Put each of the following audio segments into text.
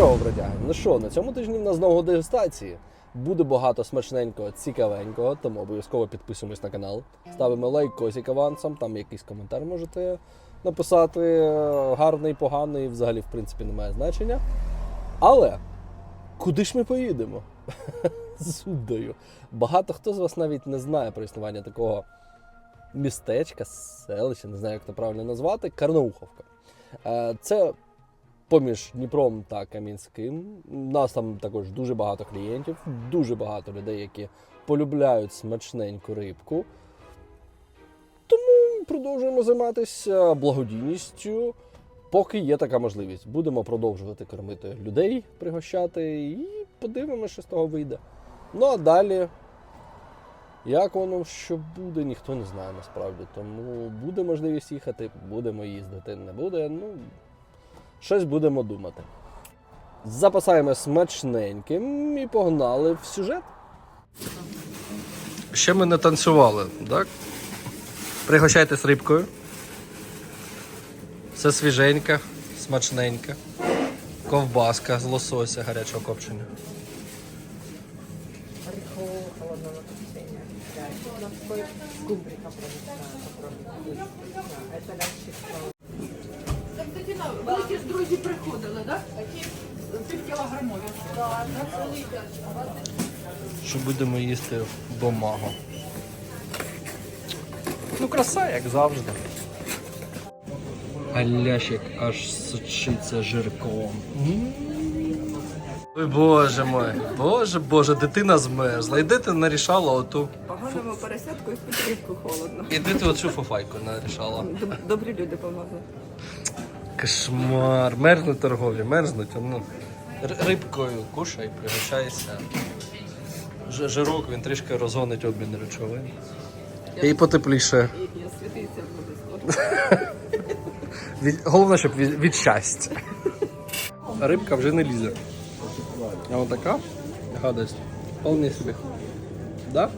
Здорово, бродяги! Ну що, на цьому тижні в нас знову дегустації. Буде багато смачненького, цікавенького, тому обов'язково підписуємось на канал. Ставимо лайк косик авансом, там якийсь коментар можете написати. е, Гарний, поганий, взагалі, в принципі, немає значення. Але куди ж ми поїдемо? З Багато хто з вас навіть не знає про існування такого містечка, селища, не знаю, як це правильно назвати, Карнауховка. Е, Це поміж Дніпром та Кам'янським. У нас там також дуже багато клієнтів, дуже багато людей, які полюбляють смачненьку рибку. Тому продовжуємо займатися благодійністю, поки є така можливість. Будемо продовжувати кормити людей, пригощати і подивимося, що з того вийде. Ну а далі. Як воно що буде, ніхто не знає насправді. Тому буде можливість їхати, будемо їздити. Не буде, ну щось будемо думати. Запасаємо смачненьким і погнали в сюжет. Ще ми не танцювали, так? Пригощайтесь рибкою. Все свіженьке, смачненьке. Ковбаска з лосося гарячого копчення. Що будемо їсти бомагу. Ну, краса, як завжди. А аж сочиться жирком. Ой, боже мой, боже, боже, дитина змерзла. Іди ти нарішала оту. Поганому поросятку і під холодно. Іди ти оцю фуфайку нарішала. Добрі люди помогли. Кошмар. Мерзнуть торгові, мерзнуть. Ну, рибкою кушай, пригощайся. Ж- Жирок він трішки розгонить обмін речовин. І потепліше. І, і освітиться буде скоро. Від, головне, щоб від, від щастя. Рибка вже не лізе. А от така гадость. Вполне собі. Да,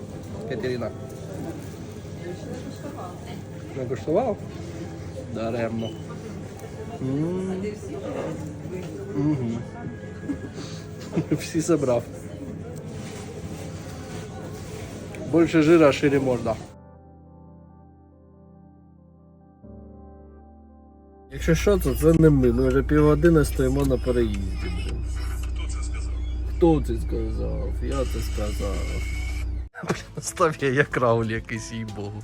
Катерина? Не куштував? Даремно. М. Всі забрав. Більше жира, шире можна. Якщо що, то це не ми. Ми вже півгодини стоїмо на переїзді. Хто це сказав? Хто це сказав? Я це сказав. Став я як рауль якийсь, їй богу.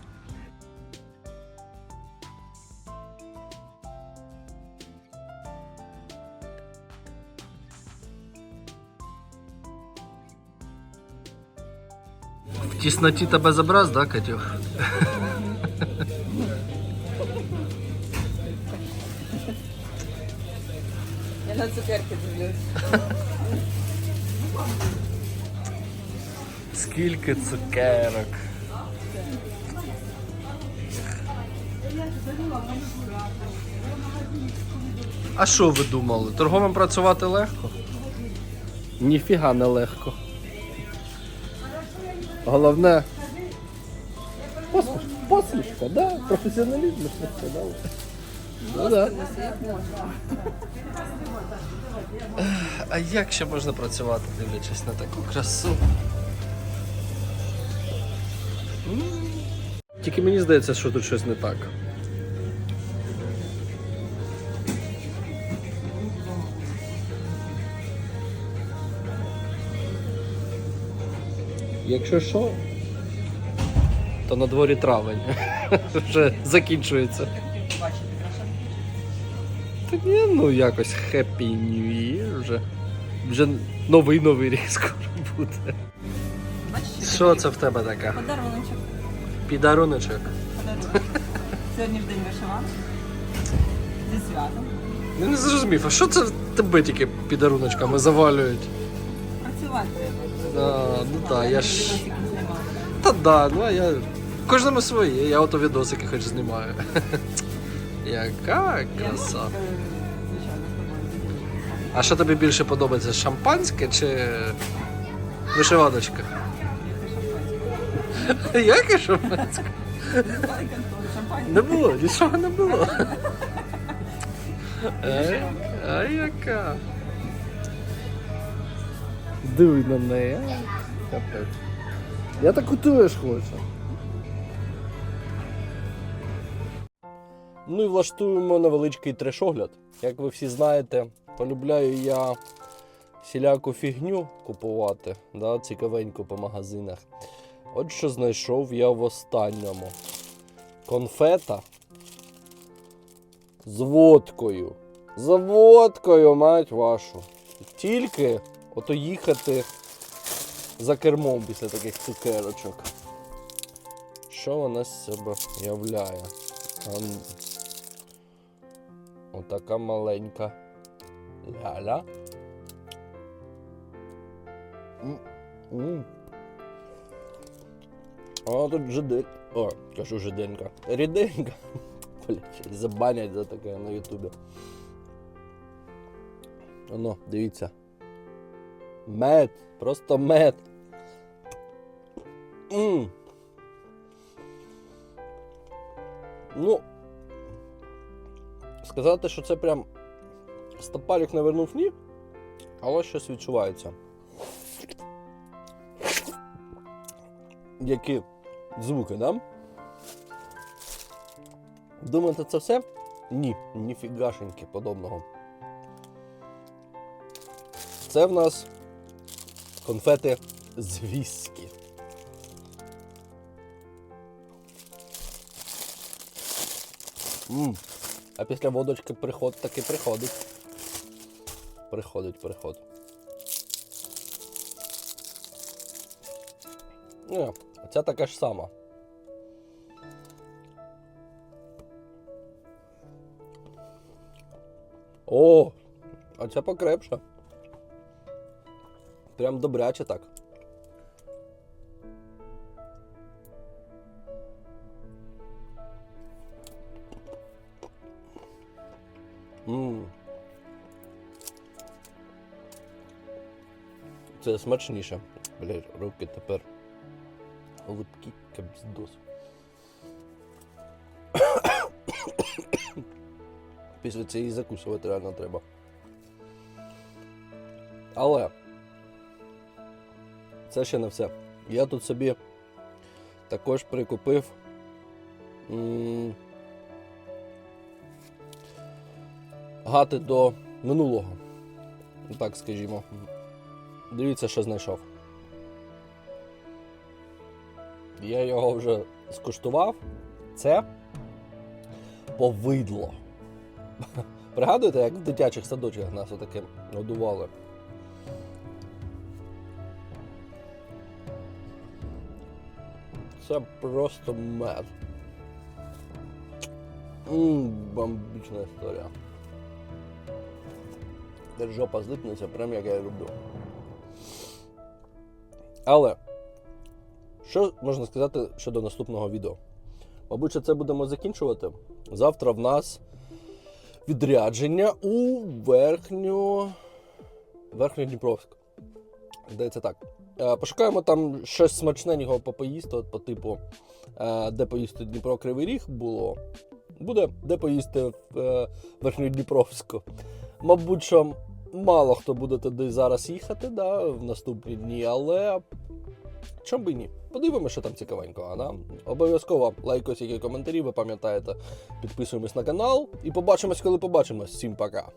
В тісноті тебе забраз, да, Катюх? Я на цукерки дивлюсь. Скільки цукерок. А що ви думали? Торговим працювати легко? Ніфіга не легко. Головне. Посмішка, посмішка, да? Професіоналізм ж не. Ну, да. А як ще можна працювати, дивлячись на таку красу? Тільки мені здається, що тут щось не так. Якщо що, то на дворі травень. Вже закінчується. Та ні, ну якось Happy New Year вже. Вже новий новий рік скоро буде. Бачиш, Що це в тебе таке? подаруночок. Підаруночок. Подарунок. Сьогодні ж день вишиванки. Зі святом. Я не зрозумів, а що це в тебе тільки підаруночками завалюють? Працювати. А, ну так, я ж. Та да, ну а я. Кожному своє, я ото відосики хоч знімаю. Яка краса. е. А що тобі більше подобається? Шампанське чи вишиваночка? Яке шампанське? Не було, нічого не було. Е, А яка? Диви на неї. а. Я так теж хочу. Ну і влаштуємо невеличкий трешогляд. Як ви всі знаєте, полюбляю я всіляку фігню купувати, да, цікавеньку по магазинах. От що знайшов я в останньому. Конфета з водкою. З водкою, мать вашу. Тільки ото їхати за кермом після таких цукерочок. Що вона з себе являє? Отака маленька ляля. А тут жидень. О, кажу жиденька. Ріденька. Блять, забанять за таке на Ютубі. Оно, дивіться. Мед, просто мед. М. Ну, сказати, що це прям стопалік навернув ні, але щось відчувається. Які звуки, да? Думаєте, це все? Ні, ніфігашеньки подобного. Це в нас конфети з віскі. М. А після водочки приход таки приходить. Приходить приход. Ні, ця така ж сама. О, а ця покрепша. Прям добряче так. Мм. Це смачніше. Блін, руки тепер липкі кабздос. Після цієї закусувати реально треба. Але це ще не все. Я тут собі також прикупив. гати до минулого. Ну, Так скажімо. Дивіться, що знайшов. Я його вже скуштував. Це повидло. Пригадуєте, як в дитячих садочках нас отаке годували? Це просто мед. Ммм, бомбічна історія. Де жопа злипнеться, прям як я люблю. Але, що можна сказати щодо наступного відео? Мабуть, це будемо закінчувати. Завтра в нас відрядження у верхню. Верхньодніпровськ. Здається так. Е, Пошукаємо там щось смачненького по поїсти, от по типу, е, де поїсти Дніпро Кривий Ріг було. Буде де поїсти в е, Верхньодніпровську. Мабуть, що мало хто буде туди зараз їхати да, в наступні дні, але чому би ні? Подивимося, що там цікавенького. Да? Обов'язково лайкось, які коментарі, ви пам'ятаєте, підписуємось на канал і побачимось, коли побачимось. Всім пока!